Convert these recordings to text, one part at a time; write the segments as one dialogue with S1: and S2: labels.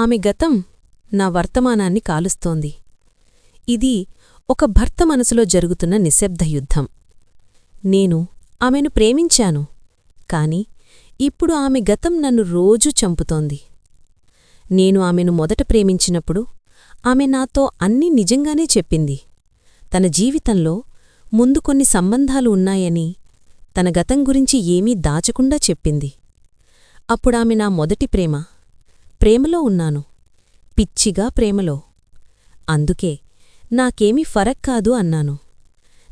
S1: ఆమె గతం నా వర్తమానాన్ని కాలుస్తోంది. ఇది ఒక భర్త మనసులో జరుగుతున్న నిశ్శబ్ద యుద్ధం. నేను ఆమెను ప్రేమించాను కాని ఇప్పుడు ఆమె గతం నన్ను రోజూ చంపుతోంది. నేను ఆమెను మొదట ప్రేమించినప్పుడు ఆమె నాతో అన్నీ నిజంగానే చెప్పింది. తన జీవితంలో ముందు కొన్ని సంబంధాలు ఉన్నాయని తన గతం గురించి ఏమీ దాచకుండా చెప్పింది. అప్పుడామె నా మొదటి ప్రేమ ప్రేమలో ఉన్నాను. పిచ్చిగా ప్రేమలో. అందుకే నాకేమీ ఫరక్ కాదు అన్నాను.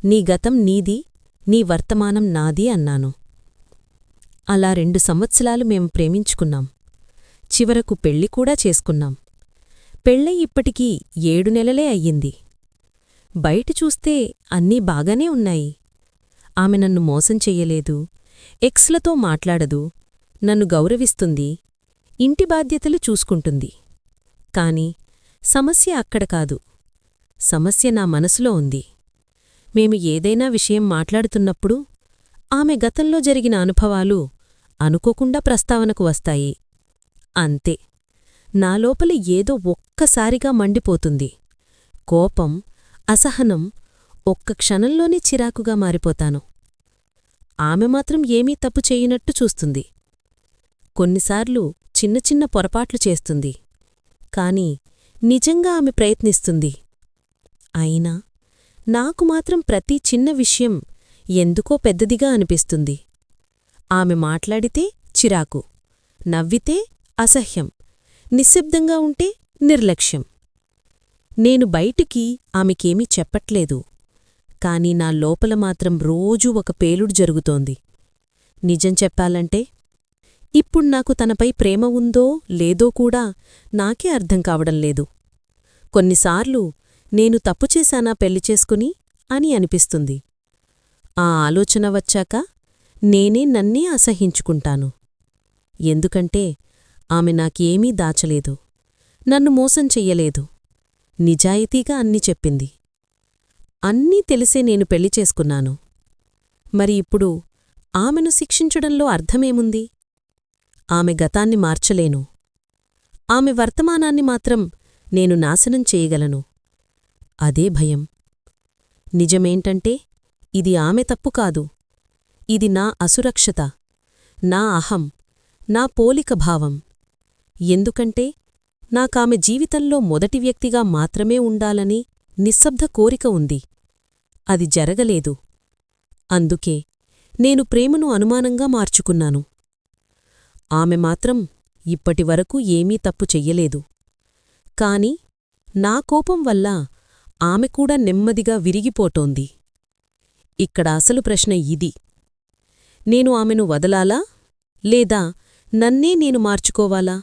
S1: నీ గతం నీది నీ వర్తమానం నాది అన్నాను. అలా రెండు సంవత్సరాలు మేం ప్రేమించుకున్నాం. చివరకు పెళ్ళి కూడా చేసుకున్నాం. పెళ్ళై ఇప్పటికీ ఏడు నెలలే అయ్యింది. బయట చూస్తే అన్నీ బాగానే ఉన్నాయి. ఆమె నన్ను మోసం చెయ్యలేదు ఎక్స్లతో మాట్లాడదు నన్ను గౌరవిస్తుంది ఇంటి బాధ్యతలు చూసుకుంటుంది. కాని సమస్య అక్కడ కాదు. సమస్య నా మనసులో ఉంది. మేము ఏదైనా విషయం మాట్లాడుతున్నప్పుడు ఆమె గతంలో జరిగిన అనుభవాలు అనుకోకుండా ప్రస్తావనకు వస్తాయి. అంతే. నా లోపల ఏదో ఒక్కసారిగా మండిపోతుంది. కోపం అసహనం ఒక్క క్షణంలోనే చిరాకుగా మారిపోతాను. ఆమె మాత్రం ఏమీ తప్పు చేయనట్టు చూస్తుంది. కొన్నిసార్లు చిన్న చిన్న పొరపాట్లు చేస్తుంది. కాని నిజంగా ఆమె ప్రయత్నిస్తుంది. అయినా నాకు మాత్రం ప్రతి చిన్న విషయం ఎందుకో పెద్దదిగా అనిపిస్తుంది. ఆమె మాట్లాడితే చిరాకు నవ్వితే అసహ్యం నిశ్శబ్దంగా ఉంటే నిర్లక్ష్యం. నేను బయటికి ఆమెకేమీ చెప్పట్లేదు. కాని నా లోపల మాత్రం రోజూ ఒక పేలుడు జరుగుతోంది. నిజం చెప్పాలంటే ఇప్పుడు నాకు తనపై ప్రేమ ఉందో లేదో కూడా నాకే అర్థం కావడం లేదు. కొన్నిసార్లు నేను తప్పు చేశానా పెళ్ళి చేసుకుని అని అనిపిస్తుంది. ఆ ఆలోచన వచ్చాక నేనే నన్నే అసహించుకుంటాను. ఎందుకంటే ఆమె నాకేమీ దాచలేదు. నన్ను మోసం చెయ్యలేదు. నిజాయితీగా అన్ని చెప్పింది. అన్నీ తెలిసే నేను పెళ్ళి చేసుకున్నాను. మరి ఇప్పుడు ఆమెను శిక్షించడంలో అర్థమేముంది? ఆమె గతాన్ని మార్చలేను. ఆమె వర్తమానాన్ని మాత్రం నేను నాశనం చేయగలను. అదే భయం. నిజమేంటంటే ఇది ఆమె తప్పు కాదు. ఇది నా అసురక్షత. నా అహం. నా పోలిక భావం. ఎందుకంటే నాకామె జీవితంలో మొదటి వ్యక్తిగా మాత్రమే ఉండాలని నిశ్శబ్ద కోరిక ఉంది. అది జరగలేదు. అందుకే నేను ప్రేమను అనుమానంగా మార్చుకున్నాను. ఆమె మాత్రం ఇప్పటివరకు ఏమీ తప్పు చెయ్యలేదు. కాని నా కోపం వల్ల ఆమె కూడా నెమ్మదిగా విరిగిపోతోంది. ఇక్కడ అసలు ప్రశ్న ఇది. నేను ఆమెను వదలాలా? లేదా నన్నే నేను మార్చుకోవాలా?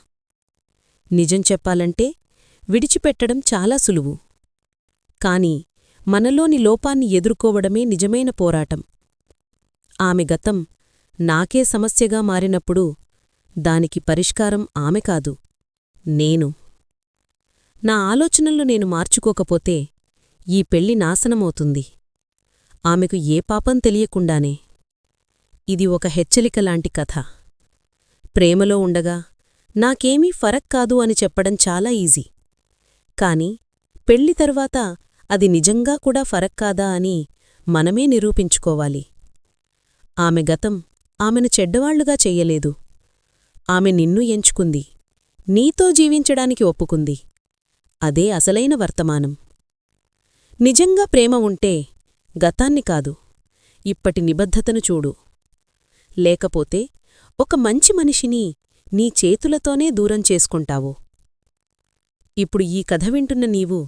S1: నిజం చెప్పాలంటే విడిచిపెట్టడం చాలా సులువు. కాని మనలోని లోపాన్ని ఎదుర్కోవడమే నిజమైన పోరాటం. ఆమె గతం నాకే సమస్యగా మారినప్పుడు దానికి పరిష్కారం ఆమె కాదు నేను. నా ఆలోచనలు నేను మార్చుకోకపోతే ఈ పెళ్ళి నాశనమవుతుంది. ఆమెకు ఏ పాపం తెలియకుండానే. ఇది ఒక హెచ్చరికలాంటి కథ. ప్రేమలో ఉండగా నాకేమీ ఫరక్ కాదు అని చెప్పడం చాలా ఈజీ. కాని పెళ్ళి తరువాత అది నిజంగా కూడా ఫరక్ కాదా అని మనమే నిరూపించుకోవాలి. ఆమె గతం ఆమెను చెడ్డవాళ్ళుగా చెయ్యలేదు ఆమె నిన్ను ఎంచుకుంది. నీతో జీవించడానికి ఒప్పుకుంది. అదే అసలైన వర్తమానం. నిజంగా ప్రేమ ఉంటే గతాన్ని కాదు ఇప్పటి నిబద్ధతను చూడు. లేకపోతే ఒక మంచి మనిషిని నీ చేతులతోనే దూరం చేసుకుంటావు. ఇప్పుడు ఈ కథ వింటున్న నీవు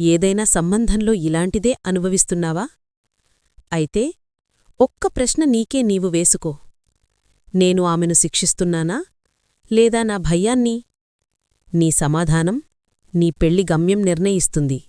S1: ఏదైనా సంబంధంలో ఇలాంటిదే అనుభవిస్తున్నావా? అయితే ఒక్క ప్రశ్న నీకే నీవు వేసుకో. నేను ఆమెను శిక్షిస్తున్నానా? లేదా నా భయాన్ని? నీ సమాధానం నీ పెళ్ళి గమ్యం నిర్ణయిస్తుంది.